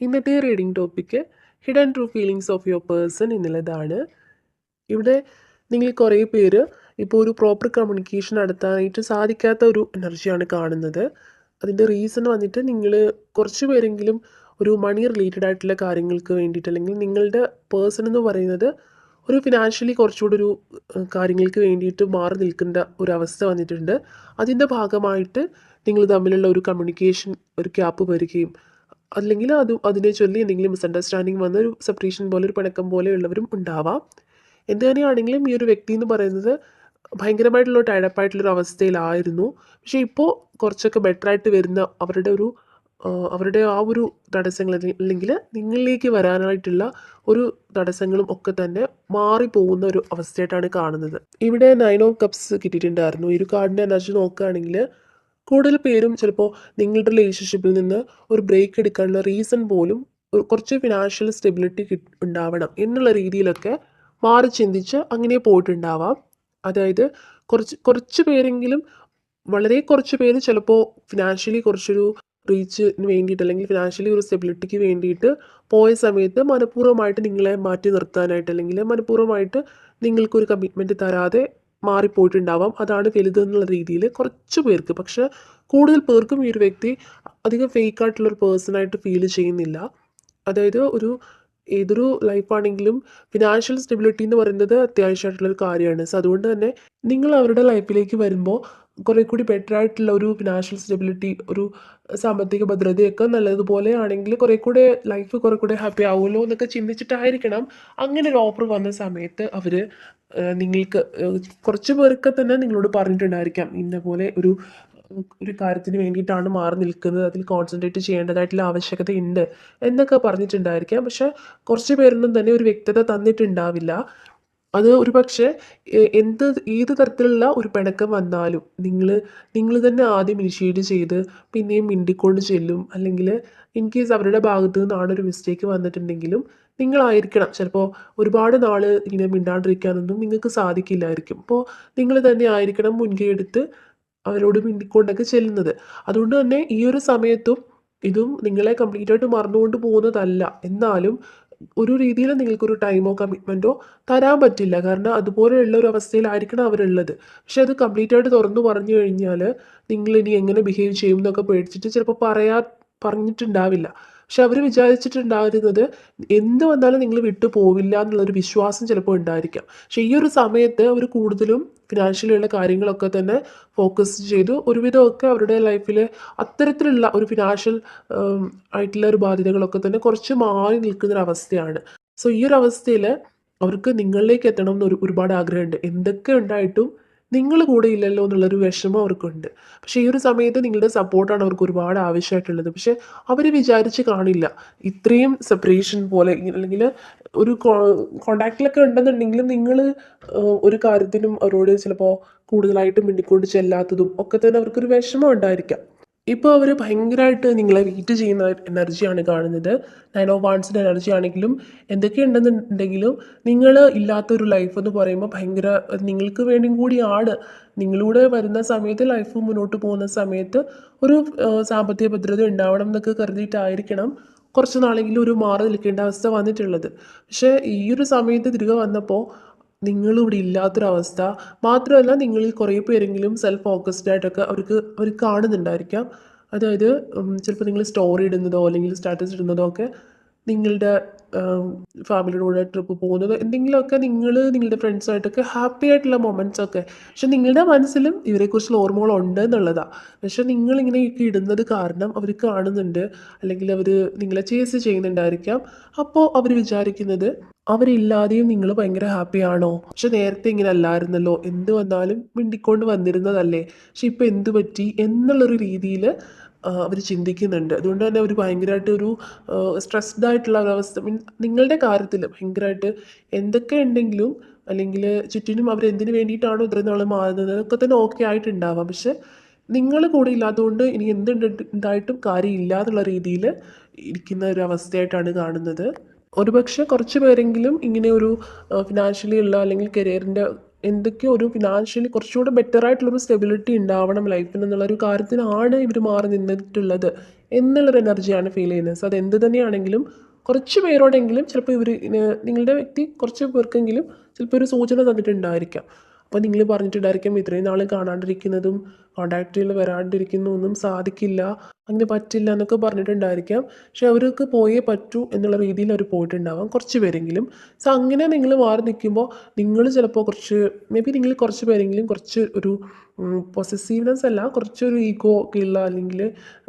ഇന്നത്തെ reading topic hidden true feelings of your person എന്നുള്ളതാണ്. ഇവിടെ നിങ്ങൾ കുറേ പേര് ഇപ്പോൾ ഒരു പ്രോപ്പർ കമ്മ്യൂണിക്കേഷൻ നടത്താനായിട്ട് സാധിക്കാത്ത ഒരു എനർജിയാണ് കാണുന്നത്. അതിന്റെ റീസൺ വന്നിട്ട് നിങ്ങൾ കുറച്ച് പേരെങ്കിലും ഒരു മണി റിലേറ്റഡ് ആയിട്ടുള്ള കാര്യങ്ങൾക്ക് വേണ്ടിയിട്ട് അല്ലെങ്കിൽ നിങ്ങളുടെ പേഴ്സൺ എന്ന് പറയുന്നത് ഒരു ഫിനാൻഷ്യലി കുറച്ചുകൂടി ഒരു കാര്യങ്ങൾക്ക് വേണ്ടിയിട്ട് മാറി നിൽക്കേണ്ട ഒരു അവസ്ഥ വന്നിട്ടുണ്ട്. അതിന്റെ ഭാഗമായിട്ട് നിങ്ങൾ തമ്മിലുള്ള ഒരു കമ്മ്യൂണിക്കേഷൻ ഒരു ഗ്യാപ്പ് വരികയും അല്ലെങ്കിൽ അത് അതിനെ ചൊല്ലി എന്തെങ്കിലും മിസ്അണ്ടർസ്റ്റാൻഡിങ് വന്ന ഒരു സെപ്പറേഷൻ പോലെ ഒരു പിണക്കം പോലെയുള്ളവരും ഉണ്ടാവാം. എന്ത് തന്നെയാണെങ്കിലും ഈ ഒരു വ്യക്തി എന്ന് പറയുന്നത് ഭയങ്കരമായിട്ടുള്ള ടയർഡപ്പായിട്ടുള്ളൊരു അവസ്ഥയിലായിരുന്നു. പക്ഷേ ഇപ്പോൾ കുറച്ചൊക്കെ ബെറ്റർ ആയിട്ട് വരുന്ന അവരുടെ ഒരു അവരുടെ ആ ഒരു തടസ്സങ്ങൾ അല്ലെങ്കിൽ നിങ്ങളിലേക്ക് വരാനായിട്ടുള്ള ഒരു തടസ്സങ്ങളും ഒക്കെ തന്നെ മാറിപ്പോകുന്ന ഒരു അവസ്ഥയായിട്ടാണ് കാണുന്നത്. ഇവിടെ നയൻ ഓഫ് കപ്സ് കിട്ടിയിട്ടുണ്ടായിരുന്നു. ഈ ഒരു കാർഡിന്റെ എനർജി നോക്കുകയാണെങ്കിൽ കൂടുതൽ പേരും ചിലപ്പോൾ നിങ്ങളുടെ റിലേഷൻഷിപ്പിൽ നിന്ന് ഒരു ബ്രേക്ക് എടുക്കാനുള്ള റീസൺ പോലും കുറച്ച് ഫിനാൻഷ്യൽ സ്റ്റെബിലിറ്റി ഉണ്ടാവണം എന്നുള്ള രീതിയിലൊക്കെ മാറി ചിന്തിച്ച് അങ്ങനെ പോയിട്ടുണ്ടാവാം. അതായത് കുറച്ച് കുറച്ച് പേരെങ്കിലും വളരെ കുറച്ച് പേര് ചിലപ്പോൾ ഫിനാൻഷ്യലി കുറച്ചൊരു റീച്ചിന് വേണ്ടിയിട്ട് അല്ലെങ്കിൽ ഫിനാൻഷ്യലി ഒരു സ്റ്റെബിലിറ്റിക്ക് വേണ്ടിയിട്ട് പോയ സമയത്ത് മനഃപൂർവമായിട്ട് നിങ്ങളെ മാറ്റി നിർത്താനായിട്ട് അല്ലെങ്കിൽ മനഃപൂർവമായിട്ട് നിങ്ങൾക്കൊരു കമ്മിറ്റ്മെന്റ് തരാതെ മാറിപ്പോയിട്ടുണ്ടാവാം. അതാണ് വലുത് എന്നുള്ള രീതിയിൽ കുറച്ച് പേർക്ക്. പക്ഷെ കൂടുതൽ പേർക്കും ഈ ഒരു വ്യക്തി അധികം ഫേക്ക് ആയിട്ടുള്ള ഒരു പേഴ്സണായിട്ട് ഫീൽ ചെയ്യുന്നില്ല. അതായത് ഒരു ഏതൊരു ലൈഫാണെങ്കിലും ഫിനാൻഷ്യൽ സ്റ്റെബിലിറ്റി എന്ന് പറയുന്നത് അത്യാവശ്യമായിട്ടുള്ള ഒരു കാര്യമാണ്. സോ അതുകൊണ്ട് തന്നെ നിങ്ങൾ അവരുടെ ലൈഫിലേക്ക് വരുമ്പോൾ കുറേ കൂടി ബെറ്റർ ആയിട്ടുള്ള ഒരു ഫിനാൻഷ്യൽ സ്റ്റെബിലിറ്റി ഒരു സാമ്പത്തിക ഭദ്രതയൊക്കെ നല്ലതുപോലെ ആണെങ്കിൽ കുറേ കൂടെ ലൈഫ് കുറേ കൂടെ ഹാപ്പി ആവുമല്ലോ എന്നൊക്കെ ചിന്തിച്ചിട്ടായിരിക്കണം അങ്ങനെ ഒരു ഓഫർ വന്ന സമയത്ത് അവർ നിങ്ങൾക്ക് കുറച്ച് പേർക്ക് തന്നെ നിങ്ങളോട് പറഞ്ഞിട്ടുണ്ടായിരിക്കാം. ഇന്ന പോലെ ഒരു ഒരു കാര്യത്തിന് വേണ്ടിയിട്ടാണ് മാറി നിൽക്കുന്നത്. അതിൽ കോൺസെൻട്രേറ്റ് ചെയ്യേണ്ടതായിട്ടുള്ള ആവശ്യകത ഉണ്ട് എന്നൊക്കെ പറഞ്ഞിട്ടുണ്ടായിരിക്കാം. പക്ഷെ കുറച്ച് പേരൊന്നും തന്നെ ഒരു വ്യക്തത തന്നിട്ടുണ്ടാവില്ല. അത് ഒരു പക്ഷേ എന്ത് ഏത് തരത്തിലുള്ള ഒരു പിണക്കം വന്നാലും നിങ്ങൾ നിങ്ങൾ തന്നെ ആദ്യം ഇനിഷ്യേറ്റ് ചെയ്ത് പിന്നെയും മിണ്ടിക്കൊണ്ട് ചെല്ലും. അല്ലെങ്കിൽ ഇൻ കേസ് അവരുടെ ഭാഗത്ത് നിന്നാണ് ഒരു മിസ്റ്റേക്ക് വന്നിട്ടുണ്ടെങ്കിലും നിങ്ങളായിരിക്കണം. ചിലപ്പോൾ ഒരുപാട് നാൾ ഇങ്ങനെ മിണ്ടാണ്ടിരിക്കാനൊന്നും നിങ്ങൾക്ക് സാധിക്കില്ലായിരിക്കും. അപ്പോൾ നിങ്ങൾ തന്നെ ആയിരിക്കണം മുൻകൈ എടുത്ത് അവരോട് മിണ്ടിക്കൊണ്ടൊക്കെ ചെല്ലുന്നത്. അതുകൊണ്ട് തന്നെ ഈ ഒരു സമയത്തും ഇതും നിങ്ങളെ കംപ്ലീറ്റ് ആയിട്ട് മറന്നുകൊണ്ട് പോകുന്നതല്ല. എന്നാലും ഒരു രീതിയിൽ നിങ്ങൾക്കൊരു ടൈമോ കമ്മിറ്റ്മെന്റോ തരാൻ പറ്റില്ല. കാരണം അതുപോലെയുള്ള ഒരു അവസ്ഥയിലായിരിക്കണം അവരുള്ളത്. പക്ഷെ അത് കംപ്ലീറ്റ് ആയിട്ട് തുറന്നു പറഞ്ഞു കഴിഞ്ഞാൽ നിങ്ങൾ ഇനി എങ്ങനെ ബിഹേവ് ചെയ്യും എന്നൊക്കെ പേടിച്ചിട്ട് ചിലപ്പോൾ പറയാ പറഞ്ഞിട്ടുണ്ടാവില്ല. പക്ഷെ അവർ വിചാരിച്ചിട്ടുണ്ടായിരുന്നത് എന്ത് വന്നാലും നിങ്ങൾ വിട്ടു പോവില്ല എന്നുള്ളൊരു വിശ്വാസം ചിലപ്പോൾ ഉണ്ടായിരിക്കാം. പക്ഷെ ഈ ഒരു സമയത്ത് അവർ കൂടുതലും ഫിനാൻഷ്യലി ഉള്ള കാര്യങ്ങളൊക്കെ തന്നെ ഫോക്കസ് ചെയ്തു. ഒരുവിധമൊക്കെ അവരുടെ ലൈഫിൽ അത്തരത്തിലുള്ള ഒരു ഫിനാൻഷ്യൽ ആയിട്ടുള്ള ഒരു ബാധ്യതകളൊക്കെ തന്നെ കുറച്ച് മാറി നിൽക്കുന്നൊരവസ്ഥയാണ് സോ ഈ ഒരു അവസ്ഥയിൽ അവർക്ക് നിങ്ങളിലേക്ക് എത്തണം എന്ന് ഒരു ഒരുപാട് ആഗ്രഹമുണ്ട്. എന്തൊക്കെ ഉണ്ടായിട്ടും നിങ്ങൾ കൂടെ ഇല്ലല്ലോ എന്നുള്ളൊരു വിഷമം അവർക്കുണ്ട്. പക്ഷേ ഈ ഒരു സമയത്ത് നിങ്ങളുടെ സപ്പോർട്ടാണ് അവർക്ക് ഒരുപാട് ആവശ്യമായിട്ടുള്ളത്. പക്ഷേ അവർ വിചാരിച്ച് കാണില്ല. ഇത്രയും സെപ്പറേഷൻ പോലെ അല്ലെങ്കിൽ ഒരു കോണ്ടാക്റ്റിലൊക്കെ ഉണ്ടെന്നുണ്ടെങ്കിലും നിങ്ങൾ ഒരു കാര്യത്തിനും അവരോട് ചിലപ്പോൾ കൂടുതലായിട്ട് മിണ്ടിക്കൊണ്ട് ചെല്ലാത്തതും ഒക്കെ തന്നെ അവർക്കൊരു വിഷമം ഉണ്ടായിരിക്കാം. ഇപ്പോൾ അവർ ഭയങ്കരമായിട്ട് നിങ്ങളെ വെയിറ്റ് ചെയ്യുന്ന എനർജിയാണ് കാണുന്നത്. നയൻ ഓഫ് വാൺസിന്റെ എനർജി ആണെങ്കിലും എന്തൊക്കെ ഉണ്ടെന്നുണ്ടെങ്കിലും നിങ്ങൾ ഇല്ലാത്തൊരു ലൈഫ് എന്ന് പറയുമ്പോൾ ഭയങ്കര നിങ്ങൾക്ക് വേണ്ടിയും കൂടിയാണ്. നിങ്ങളിലൂടെ വരുന്ന സമയത്ത് ലൈഫ് മുന്നോട്ട് പോകുന്ന സമയത്ത് ഒരു സാമ്പത്തിക ഭദ്രത ഉണ്ടാവണം എന്നൊക്കെ കരുതിയിട്ടായിരിക്കണം കുറച്ച് നാളെങ്കിലും ഒരു മാറി നിൽക്കേണ്ട അവസ്ഥ വന്നിട്ടുള്ളത്. പക്ഷേ ഈ ഒരു സമയത്ത് തിരികെ വന്നപ്പോൾ നിങ്ങളിവിടെ ഇല്ലാത്തൊരവസ്ഥ. മാത്രമല്ല നിങ്ങളിൽ കുറേ പേരെങ്കിലും സെൽഫ് ഫോക്കസ്ഡ് ആയിട്ടൊക്കെ അവർക്ക് അവർ കാണുന്നുണ്ടായിരിക്കാം. അതായത് ചിലപ്പോൾ നിങ്ങൾ സ്റ്റോറി ഇടുന്നതോ അല്ലെങ്കിൽ സ്റ്റാറ്റസ് ഇടുന്നതോ ഒക്കെ നിങ്ങളുടെ ഫാമിലിയുടെ കൂടെ ട്രിപ്പ് പോകുന്നതോ. എന്തെങ്കിലുമൊക്കെ നിങ്ങൾ നിങ്ങളുടെ ഫ്രണ്ട്സായിട്ടൊക്കെ ഹാപ്പി ആയിട്ടുള്ള മൊമെന്റ്സ് ഒക്കെ. പക്ഷെ നിങ്ങളുടെ മനസ്സിലും ഇവരെക്കുറിച്ചുള്ള ഓർമ്മകൾ ഉണ്ട് എന്നുള്ളതാണ് പക്ഷെ നിങ്ങളിങ്ങനെയൊക്കെ ഇടുന്നത് കാരണം അവർ കാണുന്നുണ്ട്. അല്ലെങ്കിൽ അവർ നിങ്ങളെ ചേസ് ചെയ്യുന്നുണ്ടായിരിക്കാം. അപ്പോൾ അവർ വിചാരിക്കുന്നത് അവരില്ലാതെയും നിങ്ങൾ ഭയങ്കര ആണോ പക്ഷെ നേരത്തെ ഇങ്ങനെ അല്ലായിരുന്നല്ലോ. എന്ത് വന്നാലും മിണ്ടിക്കൊണ്ട് വന്നിരുന്നതല്ലേ. പക്ഷെ ഇപ്പം എന്ത് പറ്റി എന്നുള്ളൊരു രീതിയിൽ അവർ ചിന്തിക്കുന്നുണ്ട്. അതുകൊണ്ട് തന്നെ അവർ ഭയങ്കരമായിട്ട് ഒരു സ്ട്രെസ്ഡ് ആയിട്ടുള്ള ഒരവസ്ഥ. മീൻ നിങ്ങളുടെ കാര്യത്തിൽ ഭയങ്കരമായിട്ട് എന്തൊക്കെ ഉണ്ടെങ്കിലും അല്ലെങ്കിൽ ചുറ്റിനും അവർ എന്തിനു വേണ്ടിയിട്ടാണോ ഇത്രയും നാൾ മാറുന്നത് അതൊക്കെ തന്നെ ഓക്കെ ആയിട്ടുണ്ടാവാം. പക്ഷെ നിങ്ങൾ കൂടെ ഇല്ലാത്തതുകൊണ്ട് ഇനി എന്തുണ്ട് ഉണ്ടായിട്ടും കാര്യമില്ല എന്നുള്ള രീതിയിൽ ഇരിക്കുന്ന ഒരു അവസ്ഥയായിട്ടാണ് കാണുന്നത്. ഒരുപക്ഷെ കുറച്ച് പേരെങ്കിലും ഇങ്ങനെ ഒരു ഫിനാൻഷ്യലി ഉള്ള അല്ലെങ്കിൽ കരിയറിന്റെ എന്തൊക്കെയോ ഒരു ഫിനാൻഷ്യലി കുറച്ചുകൂടെ ബെറ്റർ ആയിട്ടുള്ളൊരു സ്റ്റെബിലിറ്റി ഉണ്ടാവണം ലൈഫിൽ എന്നുള്ളൊരു കാര്യത്തിനാണ് ഇവർ മാറി നിന്നിട്ടുള്ളത് എന്നുള്ളൊരു എനർജിയാണ് ഫീൽ ചെയ്യുന്നത്. സോ അത് എന്ത് തന്നെയാണെങ്കിലും കുറച്ച് പേരോടെങ്കിലും ചിലപ്പോൾ ഇവർ നിങ്ങളുടെ വ്യക്തി കുറച്ച് പേർക്കെങ്കിലും ചിലപ്പോൾ ഒരു സൂചന തന്നിട്ടുണ്ടായിരിക്കാം. അപ്പോൾ നിങ്ങൾ പറഞ്ഞിട്ടുണ്ടായിരിക്കും ഇത്രയും നാൾ കാണാണ്ടിരിക്കുന്നതും വരാണ്ടിരിക്കുന്നു ഒന്നും സാധിക്കില്ല അങ്ങനെ പറ്റില്ല എന്നൊക്കെ പറഞ്ഞിട്ടുണ്ടായിരിക്കാം. പക്ഷെ അവർക്ക് പോയേ പറ്റൂ എന്നുള്ള രീതിയിൽ അവർ പോയിട്ടുണ്ടാവാം കുറച്ച് പേരെങ്കിലും. സോ അങ്ങനെ നിങ്ങൾ മാറി നിൽക്കുമ്പോൾ നിങ്ങൾ ചിലപ്പോൾ കുറച്ച് മേ ബി നിങ്ങൾ കുറച്ച് പേരെങ്കിലും കുറച്ച് ഒരു പൊസസീവ്നെസ് അല്ല കുറച്ചൊരു ഈഗോ ഒക്കെ ഉള്ള അല്ലെങ്കിൽ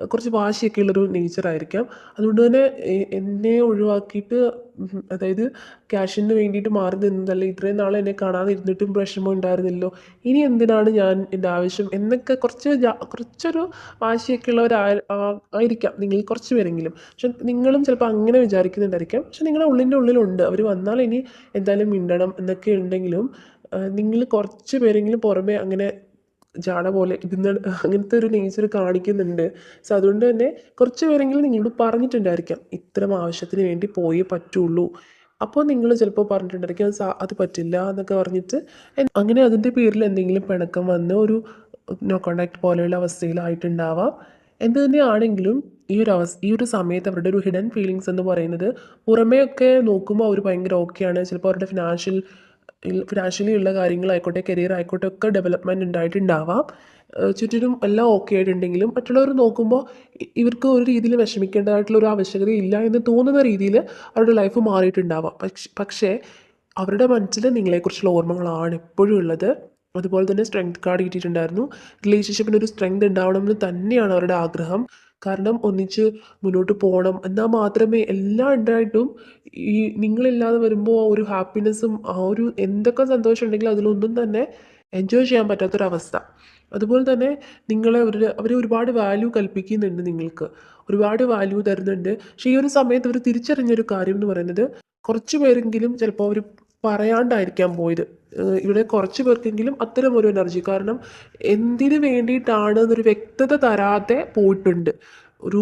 കുറച്ച് വാശിയൊക്കെ ഉള്ളൊരു നേച്ചറായിരിക്കാം അതുകൊണ്ട് തന്നെ എന്നെ ഒഴിവാക്കിയിട്ട് അതായത് ക്യാഷിന് വേണ്ടിയിട്ട് മാറി നിന്നതല്ല ഇത്രയും നാൾ എന്നെ കാണാതിരുന്നിട്ടും വിഷമം ഉണ്ടായിരുന്നില്ലല്ലോ. ഇനി എന്തിനാണ് ഞാൻ എന്റെ ആവശ്യം? എന്നൊക്കെ കുറച്ച് കുറച്ചൊരു വാശിയൊക്കെ ഉള്ളവരായിരിക്കാം നിങ്ങൾ കുറച്ച് പേരെങ്കിലും പക്ഷെ നിങ്ങളും ചിലപ്പോൾ അങ്ങനെ വിചാരിക്കുന്നുണ്ടായിരിക്കാം. പക്ഷെ നിങ്ങളുടെ ഉള്ളിന്റെ ഉള്ളിലുണ്ട്. അവർ വന്നാൽ ഇനി എന്തായാലും മിണ്ടണം എന്നൊക്കെ ഉണ്ടെങ്കിലും നിങ്ങൾ കുറച്ച് പേരെങ്കിലും പുറമെ അങ്ങനെ ജാട പോലെ ഇതിന്ന് അങ്ങനത്തെ ഒരു നേച്ചർ കാണിക്കുന്നുണ്ട്. സോ അതുകൊണ്ട് തന്നെ കുറച്ച് പേരെങ്കിലും നിങ്ങളോട് പറഞ്ഞിട്ടുണ്ടായിരിക്കാം. ഇത്തരം ആവശ്യത്തിന് വേണ്ടി പോയേ പറ്റുള്ളൂ. അപ്പോൾ നിങ്ങൾ ചിലപ്പോൾ പറഞ്ഞിട്ടുണ്ടായിരിക്കും അത് പറ്റില്ല എന്നൊക്കെ പറഞ്ഞിട്ട് അങ്ങനെ അതിന്റെ പേരിൽ എന്തെങ്കിലും പിണക്കം വന്ന് ഒരു നോ കോണ്ടാക്ട് പോലെയുള്ള അവസ്ഥയിലായിട്ടുണ്ടാവാം. എന്ത് തന്നെയാണെങ്കിലും ഈ ഒരു അവസ്ഥ ഈ ഒരു സമയത്ത് അവരുടെ ഒരു ഹിഡൻ ഫീലിങ്സ് എന്ന് പറയുന്നത് പുറമേ ഒക്കെ നോക്കുമ്പോൾ അവർ ഭയങ്കര ഓക്കെയാണ് ചിലപ്പോൾ അവരുടെ ഫിനാൻഷ്യൽ ഫിനാൻഷ്യലി ഉള്ള കാര്യങ്ങളായിക്കോട്ടെ കരിയർ ആയിക്കോട്ടെ ഒക്കെ ഡെവലപ്മെന്റ് ഉണ്ടായിട്ടുണ്ടാവാം. ചുറ്റിനും എല്ലാം ഓക്കെ ആയിട്ടുണ്ടെങ്കിലും മറ്റുള്ളവർ നോക്കുമ്പോൾ ഇവർക്ക് ഒരു രീതിയിൽ വിഷമിക്കേണ്ടതായിട്ടുള്ള ഒരു ആവശ്യകത ഇല്ല എന്ന് തോന്നുന്ന രീതിയിൽ അവരുടെ ലൈഫ് മാറിയിട്ടുണ്ടാവാം. പക്ഷെ പക്ഷേ അവരുടെ മനസ്സിൽ നിങ്ങളെക്കുറിച്ചുള്ള ഓർമ്മകളാണ് എപ്പോഴും ഉള്ളത്. അതുപോലെ തന്നെ സ്ട്രെങ്ത് കാർഡ് കിട്ടിയിട്ടുണ്ടായിരുന്നു. റിലേഷൻഷിപ്പിന് ഒരു സ്ട്രെങ്ത് ഉണ്ടാവണമെന്ന് തന്നെയാണ് അവരുടെ ആഗ്രഹം. കാരണം ഒന്നിച്ച് മുന്നോട്ട് പോകണം. എന്നാൽ മാത്രമേ എല്ലാം ഉണ്ടായിട്ടും ഈ നിങ്ങളില്ലാതെ വരുമ്പോൾ ആ ഒരു ഹാപ്പിനെസ്സും ആ ഒരു എന്തൊക്കെ സന്തോഷം ഉണ്ടെങ്കിലും അതിലൊന്നും തന്നെ എൻജോയ് ചെയ്യാൻ പറ്റാത്തൊരവസ്ഥ. അതുപോലെ തന്നെ നിങ്ങളെ ഒരു അവർ ഒരുപാട് വാല്യൂ കൽപ്പിക്കുന്നുണ്ട് നിങ്ങൾക്ക്. ഒരുപാട് വാല്യൂ തരുന്നുണ്ട്. പക്ഷേ ഈ ഒരു സമയത്ത് അവർ തിരിച്ചറിഞ്ഞൊരു കാര്യം എന്ന് പറയുന്നത് കുറച്ച് പേരെങ്കിലും ചിലപ്പോൾ അവർ പറയാണ്ടായിരിക്കാം പോയത്. ഇവിടെ കുറച്ച് പേർക്കെങ്കിലും അത്തരം ഒരു എനർജി. കാരണം എന്തിനു വേണ്ടിയിട്ടാണ് എന്നൊരു വ്യക്തത തരാതെ പോയിട്ടുണ്ട്. ഒരു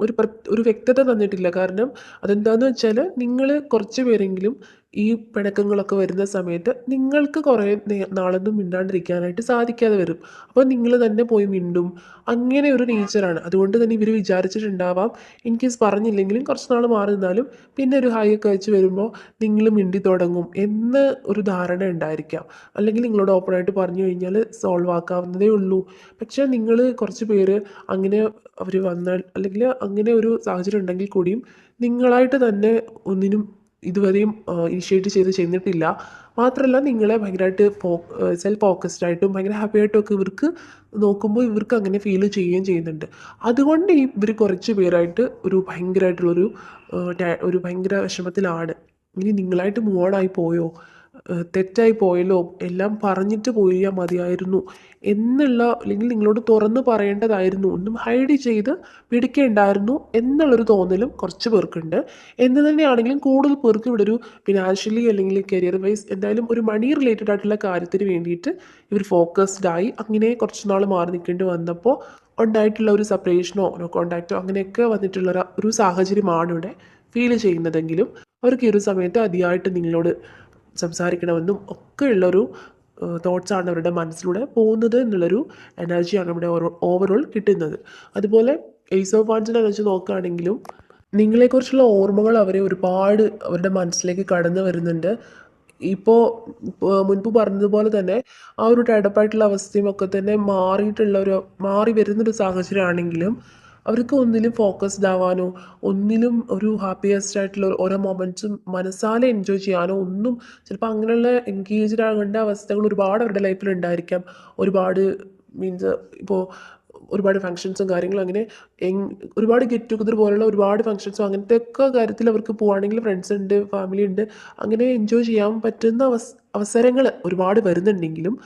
ഒരു ഒരു വ്യക്തത തന്നിട്ടില്ല. കാരണം അതെന്താന്ന് വെച്ചാൽ നിങ്ങൾ കുറച്ച് പേരെങ്കിലും ഈ പിണക്കങ്ങളൊക്കെ വരുന്ന സമയത്ത് നിങ്ങൾക്ക് കുറേ നാളൊന്നും മിണ്ടാണ്ടിരിക്കാനായിട്ട് സാധിക്കാതെ വരും. അപ്പോൾ നിങ്ങൾ തന്നെ പോയി മിണ്ടും. അങ്ങനെ ഒരു നേച്ചറാണ് അതുകൊണ്ട് തന്നെ ഇവർ വിചാരിച്ചിട്ടുണ്ടാവാം ഇൻ കേസ് പറഞ്ഞില്ലെങ്കിലും കുറച്ച് നാൾ മാറി നിന്നാലും പിന്നെ ഒരു ഹൈ ഒക്കെ വെച്ച് വരുമ്പോൾ നിങ്ങൾ മിണ്ടി തുടങ്ങും എന്ന് ഒരു ധാരണ ഉണ്ടായിരിക്കാം. അല്ലെങ്കിൽ നിങ്ങളോട് ഓപ്പണായിട്ട് പറഞ്ഞു കഴിഞ്ഞാൽ സോൾവ് ആക്കാവുന്നതേ ഉള്ളൂ. പക്ഷേ നിങ്ങൾ കുറച്ച് പേര് അങ്ങനെ അവർ വന്നാൽ അല്ലെങ്കിൽ അങ്ങനെ ഒരു സാഹചര്യം ഉണ്ടെങ്കിൽ കൂടിയും നിങ്ങളായിട്ട് തന്നെ ഒന്നിനും ഇതുവരെയും ഇനിഷ്യേറ്റ് ചെയ്ത് ചെന്നിട്ടില്ല മാത്രമല്ല നിങ്ങളെ ഭയങ്കരമായിട്ട് ഫോ സെൽഫ് ഫോക്കസ്ഡ് ആയിട്ടും ഭയങ്കര ഹാപ്പി ആയിട്ടും ഒക്കെ ഇവർക്ക് നോക്കുമ്പോൾ ഇവർക്ക് അങ്ങനെ ഫീൽ ചെയ്യുകയും ചെയ്യുന്നുണ്ട്. അതുകൊണ്ട് ഇവർ കുറച്ച് പേരായിട്ട് ഒരു ഭയങ്കരമായിട്ടുള്ളൊരു ഒരു ഭയങ്കര വിഷമത്തിലാണ്. ഇനി നിങ്ങളായിട്ട് മൂവ് ഓൺ ആയി പോയോ? തെറ്റായി പോയല്ലോ എല്ലാം പറഞ്ഞിട്ട് പോയാൽ മതിയായിരുന്നു എന്നുള്ള അല്ലെങ്കിൽ നിങ്ങളോട് തുറന്ന് പറയേണ്ടതായിരുന്നു ഒന്നും ഹൈഡ് ചെയ്ത് പിടിക്കേണ്ടായിരുന്നു എന്നുള്ളൊരു തോന്നലും കുറച്ച് പേർക്കുണ്ട്. എന്ന് തന്നെയാണെങ്കിലും കൂടുതൽ പേർക്ക് ഇവിടെ ഒരു ഫിനാൻഷ്യലി അല്ലെങ്കിൽ കരിയർ വൈസ് എന്തായാലും ഒരു മണി റിലേറ്റഡ് ആയിട്ടുള്ള കാര്യത്തിന് വേണ്ടിയിട്ട് ഇവർ ഫോക്കസ്ഡ് ആയി അങ്ങനെ കുറച്ച് നാൾ മാറി നിൽക്കേണ്ടി വന്നപ്പോൾ ഉണ്ടായിട്ടുള്ള ഒരു സെപ്പറേഷനോ കോണ്ടാക്റ്റോ അങ്ങനെയൊക്കെ വന്നിട്ടുള്ള ഒരു സാഹചര്യമാണ് ഇവിടെ ഫീൽ ചെയ്യുന്നതെങ്കിലും അവർക്ക് ഈ ഒരു സമയത്ത് അതിയായിട്ട് നിങ്ങളോട് സംസാരിക്കണമെന്നും ഒക്കെയുള്ളൊരു തോട്ട്സാണ് അവരുടെ മനസ്സിലൂടെ പോകുന്നത് എന്നുള്ളൊരു എനർജിയാണ് ഇവിടെ ഓവറോൾ കിട്ടുന്നത്. അതുപോലെ എയ്സ് ഓഫ് വാൻസിനെ വെച്ച് നോക്കുകയാണെങ്കിലും നിങ്ങളെക്കുറിച്ചുള്ള ഓർമ്മകൾ അവരെ ഒരുപാട് അവരുടെ മനസ്സിലേക്ക് കടന്നു വരുന്നുണ്ട്. ഇപ്പോൾ മുൻപ് പറഞ്ഞതുപോലെ തന്നെ ആ ഒരു ടൈഡപ്പായിട്ടുള്ള അവസ്ഥയും ഒക്കെ തന്നെ മാറിയിട്ടുള്ള ഒരു മാറി വരുന്നൊരു സാഹചര്യമാണെങ്കിലും അവർക്ക് ഒന്നിലും ഫോക്കസ്ഡ് ആവാനോ ഒന്നിലും ഒരു ഹാപ്പിയസ്റ്റ് ആയിട്ടുള്ള ഓരോ മൊമെന്റ്സും മനസ്സാലെ എൻജോയ് ചെയ്യാനോ ഒന്നും ചിലപ്പോൾ അങ്ങനെയുള്ള എൻഗേജ്ഡ് ആകേണ്ട അവസ്ഥകൾ ഒരുപാട് അവരുടെ ലൈഫിൽ ഉണ്ടായിരിക്കാം. ഒരുപാട് മീൻസ് ഇപ്പോൾ ഒരുപാട് ഫങ്ഷൻസും കാര്യങ്ങളും അങ്ങനെ ഒരുപാട് ഗെറ്റ് ടുഗദർ പോലുള്ള ഒരുപാട് ഫങ്ഷൻസും അങ്ങനത്തെ ഒക്കെ കാര്യത്തിൽ അവർക്ക് പോവുകയാണെങ്കിൽ ഫ്രണ്ട്സ് ഉണ്ട് ഫാമിലി ഉണ്ട്. അങ്ങനെ എൻജോയ് ചെയ്യാൻ പറ്റുന്ന അവസ് അവസരങ്ങൾ ഒരുപാട് വരുന്നുണ്ടെങ്കിലും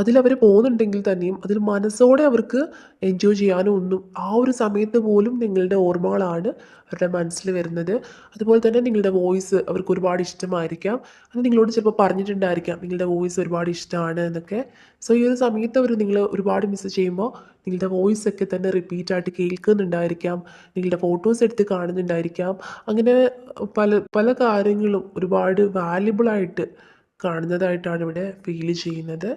അതിലവർ പോകുന്നുണ്ടെങ്കിൽ തന്നെയും അതിൽ മനസ്സോടെ അവർക്ക് എൻജോയ് ചെയ്യാനോ ഒന്നും ആ ഒരു സമയത്ത് പോലും നിങ്ങളുടെ ഓർമ്മകളാണ് അവരുടെ മനസ്സിൽ വരുന്നത്. അതുപോലെ തന്നെ നിങ്ങളുടെ വോയിസ് അവർക്ക് ഒരുപാട് ഇഷ്ടമായിരിക്കാം. അത് നിങ്ങളോട് ചിലപ്പോൾ പറഞ്ഞിട്ടുണ്ടായിരിക്കാം നിങ്ങളുടെ വോയിസ് ഒരുപാട് ഇഷ്ടമാണ് എന്നൊക്കെ. സോ ഈ ഒരു സമയത്ത് അവർ നിങ്ങൾ ഒരുപാട് മിസ് ചെയ്യുമ്പോൾ നിങ്ങളുടെ വോയിസ് ഒക്കെ തന്നെ റിപ്പീറ്റ് ആയിട്ട് കേൾക്കുന്നുണ്ടായിരിക്കാം. നിങ്ങളുടെ ഫോട്ടോസ് എടുത്ത് കാണുന്നുണ്ടായിരിക്കാം. അങ്ങനെ പല പല കാര്യങ്ങളും ഒരുപാട് വാല്യുബിളായിട്ട് കാണുന്നതായിട്ടാണ് ഇവിടെ ഫീൽ ചെയ്യുന്നത്.